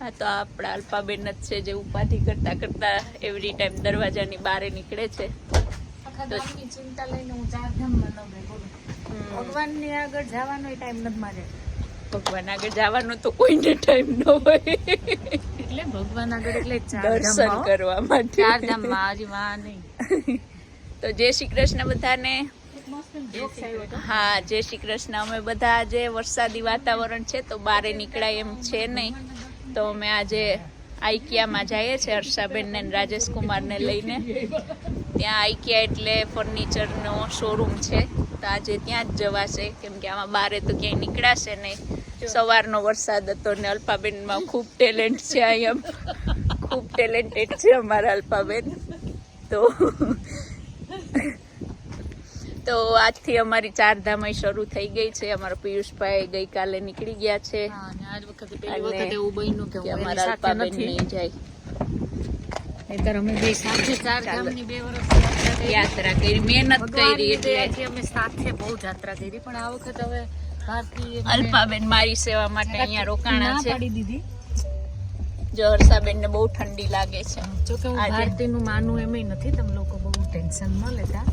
આ તો આપણા અલ્પાબેન જ છે જે ઉપાધિ કરતા કરતા એવરી ટાઈમ દરવાજાની બહાર નીકળે છે. ચિંતા લઈને હું ચારધામમાં ન ગઈ બોલો. હમ. ભગવાનની આગળ જવાનો ટાઈમ નથી મારે. ભગવાન આગળ જવાનો તો કોઈને ટાઈમ ન હોય. એટલે ભગવાન આગળ એટલે દર્શન કરવા માટે. ધામ હજી માં નહીં. તો જય શ્રી કૃષ્ણ બધાને. હા જય શ્રી કૃષ્ણ. અમે બધા આજે વરસાદી વાતાવરણ છે તો બારે નીકળાય એમ છે નહીં. તો અમે આજે આઈકિયામાં જઈએ છીએ હર્ષાબેનને રાજેશ કુમારને લઈને. ત્યાં આઈકિયા એટલે ફર્નિચરનો શોરૂમ છે. તો આજે ત્યાં જ જવાશે. કેમ કે આમાં બારે તો ક્યાંય નીકળાશે નહીં. સવારનો વરસાદ હતો ને અલ્પાબેનમાં ખૂબ ટેલેન્ટ છે અહીંયા. ખૂબ ટેલેન્ટેડ છે અમારા અલ્પાબેન. તો તો આજથી અમારી ચાર ધામ શરૂ થઈ ગઈ છે. અમારા પિયુષભાઈ ગઈકાલે નીકળી ગયા છે. અમારા અલ્પાબેન નહીં જાય. અમે બે સાથે ચારધામની બે વર્ષ યાત્રા કરી. મહેનત કરી એટલે. અમે સાથે બહુ યાત્રા કરી પણ આ વખત હવે અલ્પાબેન મારી સેવા માટે અહીંયા રોકાણા છે. દીધી. જો હર્ષાબેન ને બહુ ઠંડી લાગે છે. જો કે હું આજે. ભારતીનું માનું એમય નથી તમે લોકો ટેન્શન ન લેતા.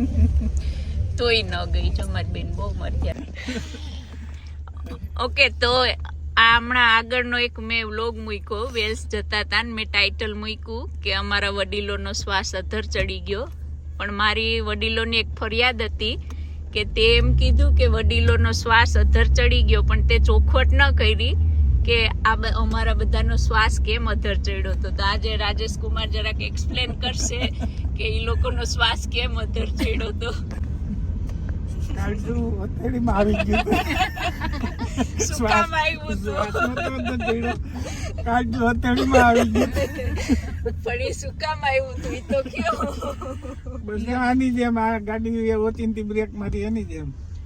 તોય ન ગઈ, જો મારી બેન બહુ મર્યા ઓકે, તો આ હમણાં આગળનો એક મેં વ્લોગ મૂક્યો, વેલ્સ જતા હતા ને મેં ટાઇટલ મૂક્યું કે અમારા વડીલોનો શ્વાસ અધર ચડી ગયો. પણ મારી વડીલોની એક ફરિયાદ હતી કે તે એમ કીધું કે વડીલોનો શ્વાસ અધર ચડી ગયો, પણ તે ચોખવટ ન કરી. કે આ અમારા બધાનો શ્વાસ કેમ અધર ચડ્યો હતો? તો આજે રાજેશ કુમાર જરાક એક્સપ્લેન કરશે કે એ લોકોનો શ્વાસ કેમ અધર ચડ્યો હતો.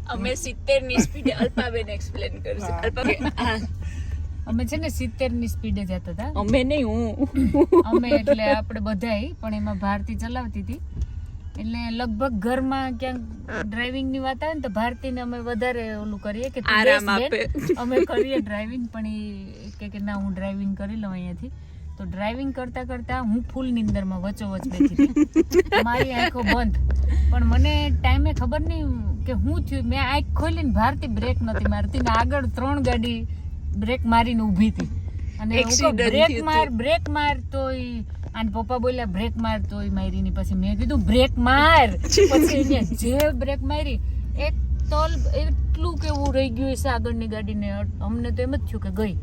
અમે સિત્તેરની સ્પીડે અલ્પાબેન એક્સપ્લેન કરશે. અલ્પાબેન અમે છે ને સિત્તેરની સ્પીડે જતા હતા. અમે નહીં હું. અમે એટલે આપણે બધાય પણ એમાં ભારતી ચલાવતી હતી. એટલે લગભગ ઘરમાં ક્યાંક ડ્રાઇવિંગની વાત આવે ને તો ભારતીને અમે વધારે ઓલું કરીએ કે આરામ આપે. અમે કરીએ ડ્રાઇવિંગ પણ એ કે કે ના હું ડ્રાઇવિંગ કરી લઉં અહીંયાથી. તો ડ્રાઇવિંગ કરતા કરતા હું ફૂલ નિંદરમાં વચ્ચોવચ બેઠી હતી મારી આંખો બંધ. પણ મને ટાઈમે ખબર નહીં કે હું થયું. મેં આંખ ખોલીને ભારતી બ્રેક નથી મારતી ને આગળ ત્રણ ગાડી બ્રેક મારીને ઊભી હતી. અને બ્રેક માર બ્રેક માર તોય અને પપ્પા બોલ્યા બ્રેક માર તો મારી ની પછી મેં કીધું બ્રેક માર. પછી જે બ્રેક મારી એક તોલ એટલું કેવું રહી ગયું છે આગળની ગાડીને અમને તો એમ જ થયું કે ગઈ.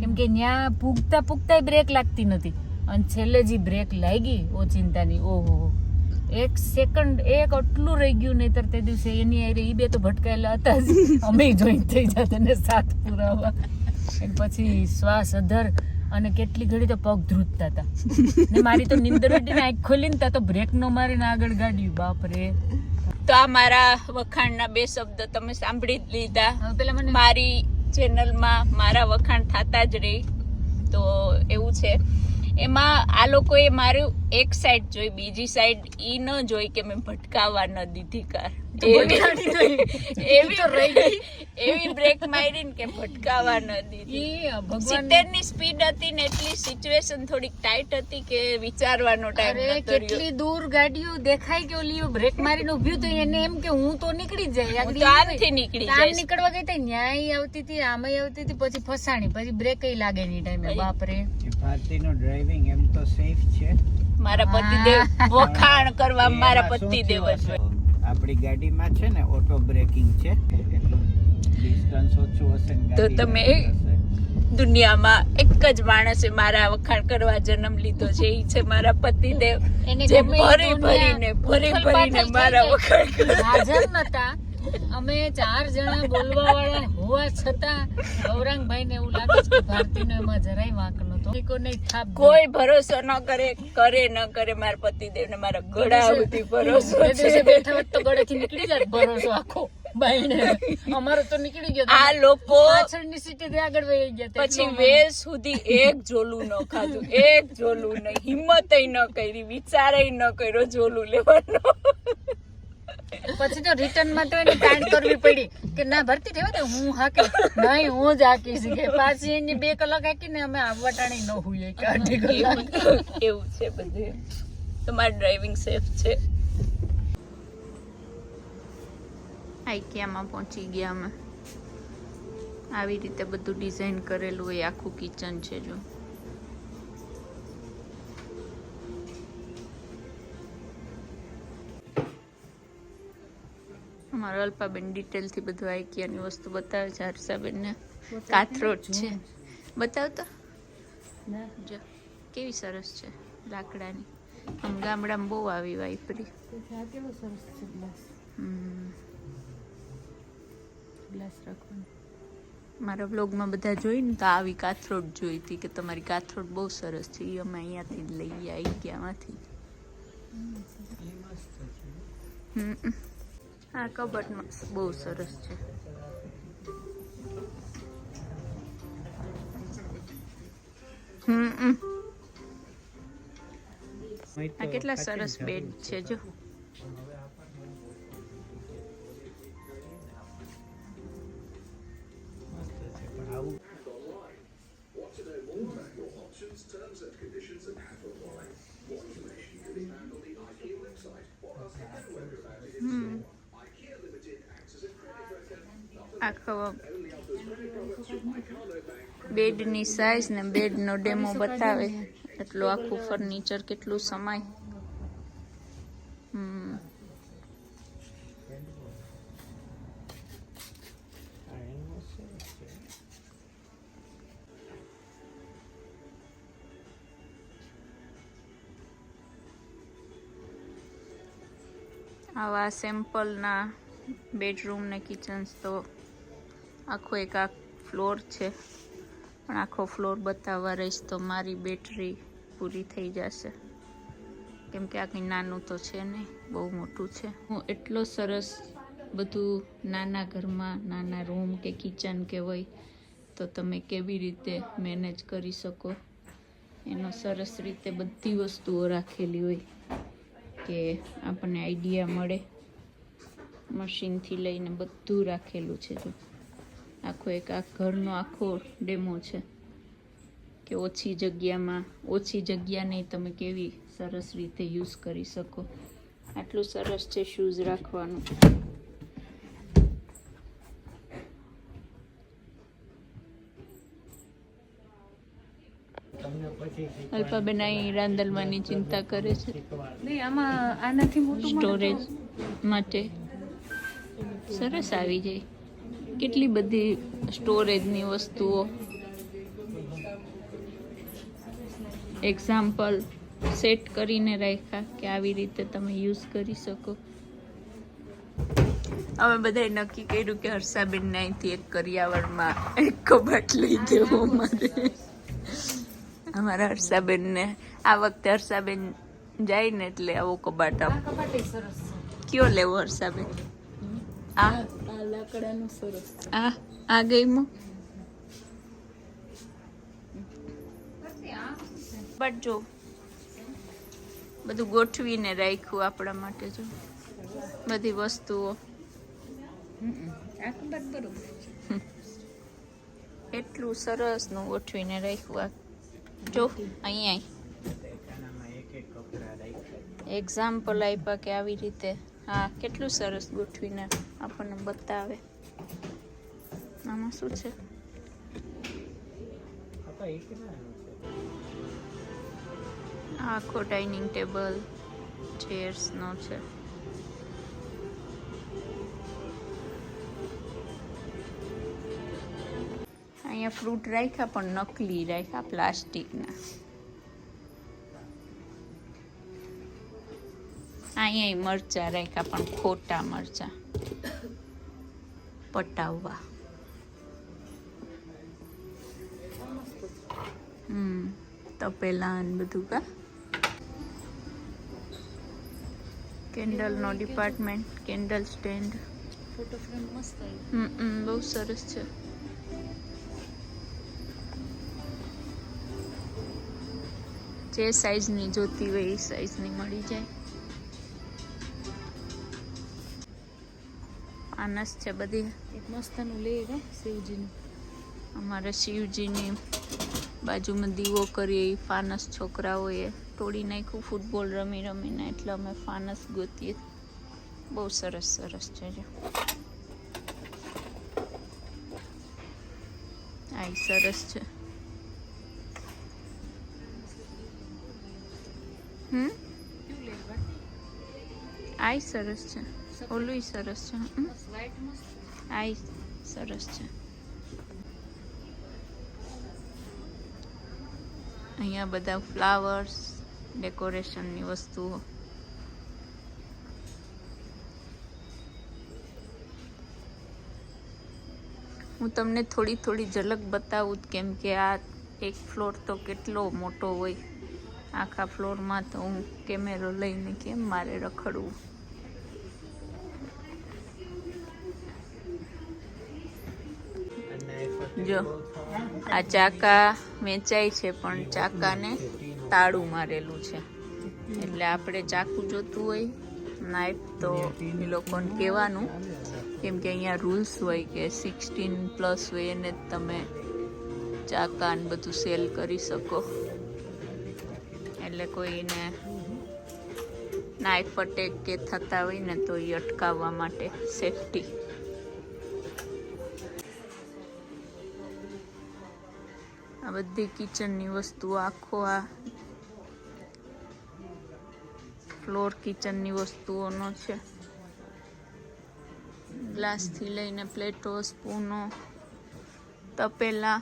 કેમ કે ત્યાં પૂગતા પૂગતા બ્રેક લાગતી નથી અને છેલ્લે જે બ્રેક લાગી ઓ ચિંતાની ઓહો. એક સેકન્ડ એક આટલું રહી ગયું નહીતર તે દિવસે એની આરે ઈ બે તો ભટકાયેલા હતા જ. અમે જોઈન થઈ જતા ને સાથ પુરાવા. પછી શ્વાસ અધર અને કેટલી ઘડી તો પગ ધ્રુજતા હતા. ને મારી તો નિંદર ઉડીને આંખ ખોલીને તા તો બ્રેક નો મારીને આગળ ગાડ્યું. બાપ રે તો આ મારા વખાણના બે શબ્દ તમે સાંભળી જ લીધા. પેલા મને મારી ચેનલમાં મારા વખાણ થતા જ રહી. તો એવું છે. એમાં આ લોકોએ મારું એક સાઈડ જોઈ બીજી સાઈડ ઈ ન જોઈ કે મેં ભટકાવા ન દીધી કાર એવી એવી બ્રેક મારી ને કે ભટકાવા ન દીધી સિત્તેરની સ્પીડ હતી ને એટલી સિચ્યુએશન થોડીક ટાઈટ હતી કે વિચારવાનો ટાઈમ અરે નતો રહ્યો. કેટલી દૂર ગાડીઓ દેખાય કે ઓલી બ્રેક મારીને ઊભી તો એને એમ કે હું તો નીકળી જાય. હું આગળ તો ઈ આમથી હોય. નીકળી આમ નીકળવા ગઈ તો ન્યાય આવતી હતી આમાંય આવતી હતી પછી ફસાણી પછી બ્રેક લાગે ની ટાઈમે બાપરે. ભારતીનો ડ્રાઇવિંગ એમ તો સેફ છે. મારા પતિદેવ વખાણ કરવા મારા પતિદેવ જ આપણી ગાડીમાં છે ને ઓટો બ્રેકિંગ છે. ડિસ્ટન્સ ઓછું હશે તો તમે- દુનિયામાં એક જ માણસે મારા વખાણ કરવા જન્મ લીધો છે. એ છે મારા પતિદેવ. જે ભરી ભરીને ભરી ભરીને મારા વખાણ કરે. હાજર નતા. અમે ચાર જણા બોલવા વાળા હોવા છતાં ગૌરાંગભાઈ ને એવું લાગે છે કે ભારતીનો એમાં જરાય વાંક દીધી. કોઈ ભરોસો ન કરે કરે ન કરે મારા પતિદેવ ને મારા ગળા સુધી ભરોસો છે. બેઠા હોત તો ગળેથી નીકળી જાય ભરોસો આખો. અમારો તો નીકળી ગયો આ લોકો પાછળની સીટે આગળ વહી ગયા પછી એટલો સુધી એક જોલું ન ખાધું એક જોલું નહીં. હિંમત ન કરી વિચારે ન કર્યો જોલું લેવાનો. પછી તો રિટર્નમાં તો એને કાંડ કરવી પડી કે ના ભરતી રહેવા દે હું હાકી નહીં હું જ હાકીશ કે પાછી એની બે કલાક હાકીને અમે આવવા ટાણી ન હોઈએ કે અઢી કલાક. એવું છે બધું. તમારું ડ્રાઇવિંગ સેફ છે. આઈકિયામાં પહોંચી ગયા અમે. આવી રીતે બધું ડિઝાઇન કરેલું હોય આખું કિચન છે જો. અમારા અલ્પાબેન ડિટેલથી બધું આઈકિયાની વસ્તુ બતાવે છે હર્ષાબેનને. કાથરોટ છે. બતાવતો? જો કેવી સરસ છે લાકડાની. આમ ગામડામાં બહુ આવી વાઈપરી કેવો સરસ છે ગ્લાસ. ગ્લાસ રાખવાનો. મારા બ્લોગમાં બધા જોઈને તો આવી કાથરોટ જોઈ હતી કે તમારી કાથરોટ બહુ સરસ છે. એ અમે અહીંયાથી જ લઈ આવી ગયામાંથી હમ. આ કબટમાં બહુ સરસ છે. આ કેટલા સરસ બેડ છે જો. આખો બેડની સાઈઝ ને બેડનો ડેમો બતાવે. એટલું આખું ફર્નિચર કેટલું સમાય. આવા સેમ્પલના બેડરૂમ ને કિચન્સ તો આખો એક આ ફ્લોર છે. પણ આખો ફ્લોર બતાવવા રહીશ તો મારી બેટરી પૂરી થઈ જશે. કેમ કે આ કંઈ નાનું તો છે નહીં, બહુ મોટું છે. હું એટલો સરસ બધું નાના ઘરમાં, નાના રૂમ કે કિચન કે હોય, તો તમે કેવી રીતે મેનેજ કરી શકો? એનો સરસ રીતે બધી વસ્તુઓ રાખેલી હોય કે આપણને આઈડિયા મળે. મશીનથી લઈને બધું રાખેલું છે જો. આખો એક આ ઘરનો આખો ડેમો છે કે ઓછી જગ્યામાં ઓછી જગ્યા નહીં તમે કેવી સરસ રીતે યુઝ કરી શકો. આટલું સરસ છે શૂઝ રાખવાનું. તમને પછી અલ્પાબેન અહીં રાંદલવાની ચિંતા કરે છે. આમાં આનાથી મોટું સ્ટોરેજ માટે. સરસ આવી જાય. કેટલી બધી સ્ટોરેજની વસ્તુઓ? એક્ઝામ્પલ સેટ કરીને રાખ્યા કે આવી રીતે તમે યુઝ કરી શકો. અમે બધાએ નક્કી કર્યું કે હર્ષાબેન અહીંથી એક કરિયાવરમાં એક કબાટ લઈ દેવો મારે અમારા હર્ષાબેનને આ વખતે હર્ષાબેન જાય ને એટલે આવો કબાટ આપ. કયો લેવો હર્ષાબેન? આ? આ લાકડાનું સરસ આ? આ ગઈમો બટ જો બધું ગોઠવીને રાખ્યું આપણા માટે જો. બધી વસ્તુઓ. એટલું સરસનું ગોઠવીને રાખ્યું આ. જો અહીંયા. એક્ઝામ્પલ આપ્યા કે આવી રીતે. હા કેટલું સરસ ગોઠવીને. આપણને બતાવે. આમાં શું છે? આખો ડાઇનિંગ ટેબલ, ચેર્સનો છે. અહીંયા ફ્રૂટ રાખ્યા પણ નકલી રાખ્યા પ્લાસ્ટિકના. અહીંયા મરચા રાખ્યા પણ ખોટા મરચા. પટાવવા. હમ તપેલા અને બધું કા? કેન્ડલનો department candle stand photo frame મસ્ત હમ બહુ સરસ છે. જે સાઈઝની જોતી હોય એ સાઈઝની મળી જાય. ફાનસ છે બધી. એક મસ્તનું લે હે શિવજીનું. અમારે શિવજીની બાજુમાં દીવો કરીએ ફાનસ છોકરાઓએ તોડી નાખ્યું ફૂટબોલ રમી રમીને એટલે અમે ફાનસ ગોતીએ. બહુ સરસ સરસ છે જો આ સરસ છે. હમ? આ સરસ છે. ઓલું સરસ છે. આ સરસ છે. અહીંયા બધા ફ્લાવર્સ, ડેકોરેશનની વસ્તુઓ. હું તમને થોડી થોડી ઝલક બતાવું કેમ કે આ એક ફ્લોર તો કેટલો મોટો હોય. આખા ફ્લોરમાં તો હું કેમેરો લઈને કેમ મારે રખડવું? જો, આ ચાકા વેચાય છે પણ ચાકાને તાળું મારેલું છે. એટલે આપણે ચાકુ જોતું હોય નાઈફ તો એ લોકોને કહેવાનું, કેમ કે અહીંયા રૂલ્સ હોય કે સિક્સટીન પ્લસ હોય એને જ તમે ચાકા ને બધું સેલ કરી શકો. એટલે કોઈને નાઈફ અટેક કે થતા હોય ને તો એ અટકાવવા માટે સેફટી આ બધી કિચનની વસ્તુઓ આખો આ ફ્લોર કિચનની વસ્તુઓનો છે. ગ્લાસથી લઈને પ્લેટો સ્પૂનો તપેલા.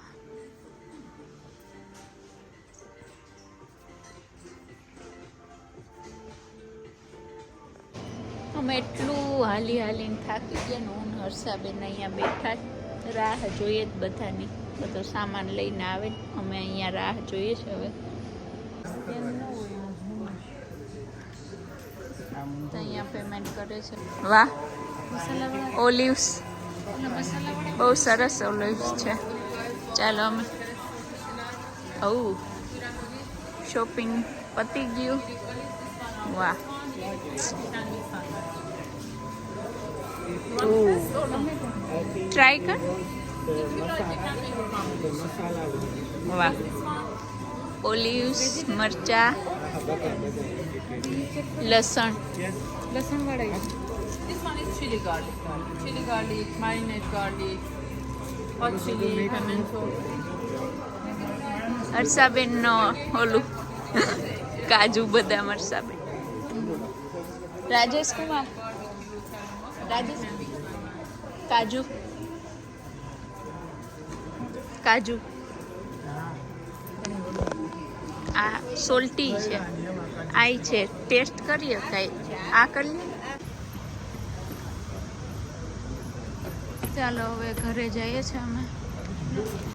અમે એટલું હાલી હાલીને થાકી ગયા હું હર્ષાબેન અહીંયા બેઠા રાહ જોઈએ જ બધાની. બધો સામાન લઈને આવે. અમે અહીંયા રાહ જોઈએ છે હવે. અહીંયા પેમેન્ટ કરે છે. વાહ. ઓલિવ્સ. બહુ સરસ ઓલિવ્સ છે. ચાલો અમે. ઓ શોપિંગ પતી ગયું. વાહ. ટ્રાય કર. વાહ ઓલિવ્સ મરચા લસણ લસણ વાળા This one is chili garlic. Chili garlic, marinade garlic, hot chili, pimento. Harshaben નો ઓલું કાજુ બદામ હર્ષાબેન રાજેશ કુમાર રાજેશ કાજુ કાજુ. આ સોલ્ટી છે. આઈ છે. ટેસ્ટ કરીએ કઈ. આ કરી ચાલો હવે ઘરે જઈએ છીએ અમે.